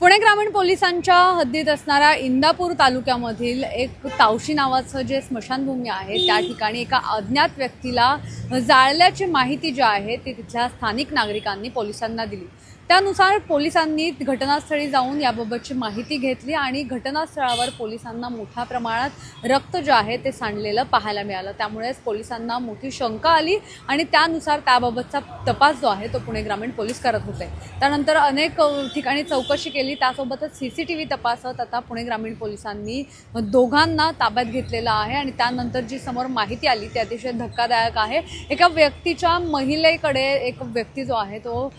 पुणे ग्रामीण पोलिसांच्या हद्दीत असणाऱ्या इंदापूर तालुक्यामधील एक तावशी नावाचं जे स्मशानभूमी आहे त्या ठिकाणी एका अज्ञात व्यक्तीला जाळल्याची माहिती जी आहे ती तिथल्या स्थानिक नागरिकांनी पोलिसांना दिली. त्यानुसार पोलिसांनी घटनास्थळी जाऊन याबाबतची माहिती घेतली आणि घटनास्थळावर पोलिसांना मोठ्या प्रमाणात रक्त जे आहे ते सांडलेलं पाहायला मिळालं. त्यामुळेच पोलिसांना मोठी शंका आली आणि त्यानुसार त्याबाबतचा तपास जो आहे तो पुणे ग्रामीण पोलीस करत होते. त्यानंतर अनेक ठिकाणी चौकशी केली. त्यासोबतच सी सी टी व्ही तपासत आता पुणे ग्रामीण पोलिसांनी दोघांना ताब्यात घेतलेलं आहे आणि त्यानंतर जी समोर माहिती आली ती अतिशय धक्कादायक आहे. एका व्यक्तीच्या महिलेकडे एक व्यक्ती जो आहे तो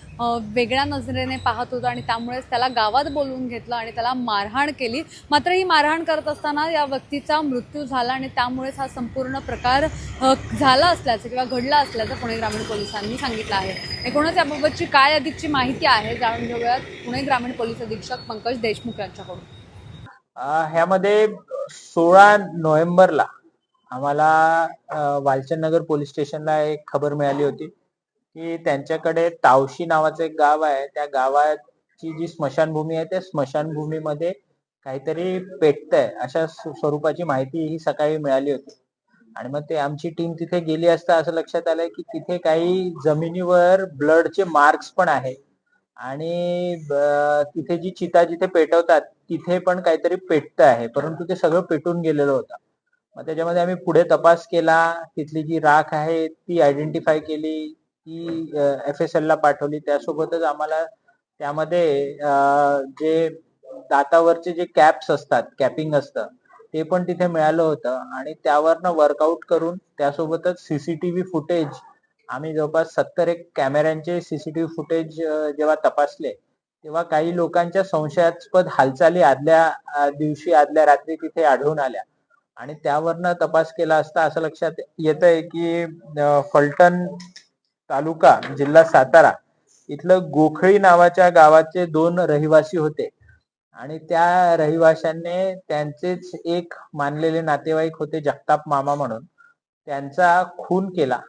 वेगळ्या नजरेने पाहत होता आणि त्यामुळेच त्याला गावात बोलवून घेतलं आणि त्याला मारहाण केली. मात्र ही मारहाण करत असताना या व्यक्तीचा मृत्यू झाला आणि त्यामुळेच हा संपूर्ण प्रकार झाला असल्याचं किंवा घडला असल्याचं पुणे ग्रामीण पोलिसांनी सांगितलं आहे. एकूणच याबाबतची काय अधिकची माहिती आहे जाणून घेऊयात पुणे ग्रामीण पोलीस अधीक्षक पंकज देशमुख यांच्याकडून. ह्यामध्ये सोळा नोव्हेंबरला आम्हाला वालचंद नगर पोलीस स्टेशनला एक खबर मिळाली होती. की त्यांच्याकडे तावशी नावाचं एक गाव आहे. त्या गावाची जी स्मशानभूमी आहे त्या स्मशानभूमीमध्ये काहीतरी पेटतंय. अशा स्वरूपाची माहिती ही सकाळी मिळाली होती. आणि मग ते आमची टीम तिथे गेली असता असं लक्षात आलंय की तिथे काही जमिनीवर ब्लडचे मार्क्स पण आहे आणि तिथे जी चिता जिथे पेटवतात तिथे पण काहीतरी पेटत आहे. परंतु ते सगळं पेटून गेलेलं होतं. मग त्याच्यामध्ये आम्ही पुढे तपास केला. तिथली जी राख आहे ती आयडेंटिफाय केली. ती एफ एस एल ला पाठवली. त्यासोबतच आम्हाला त्यामध्ये जे दातावरचे जे कॅप्स असतात कॅपिंग असतं ते पण तिथे मिळालं होतं. आणि त्यावरनं वर्कआउट करून त्यासोबतच सीसीटीव्ही फुटेज आम्ही जवळपास सत्तर एक कॅमेऱ्यांचे सीसीटीव्ही फुटेज जेव्हा तपासले तेव्हा काही लोकांच्या संशयास्पद हालचाली आदल्या दिवशी आदल्या रात्री तिथे आढळून आल्या. आणि त्यावरनं तपास केला असता असं लक्षात येत आहे की फलटण तालुका जिल्हा सातारा इथलं गोखळी नावाच्या गावाचे दोन रहिवासी होते. आणि त्या रहिवाशांनी त्यांचेच एक मानलेले नातेवाईक होते जगताप मामा म्हणून. त्यांचा खून केला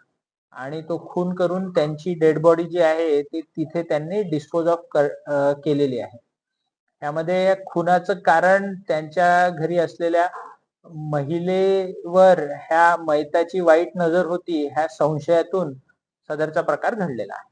आणि तो खून करून त्यांची डेड बॉडी जी आहे ती तिथे त्यांनी डिस्पोज ऑफ केलेली आहे. त्यामध्ये या खुनाचं कारण त्यांच्या घरी असलेल्या महिलेवर ह्या मैताची वाईट नजर होती ह्या संशयातून सदरचा प्रकार घडलेला आहे.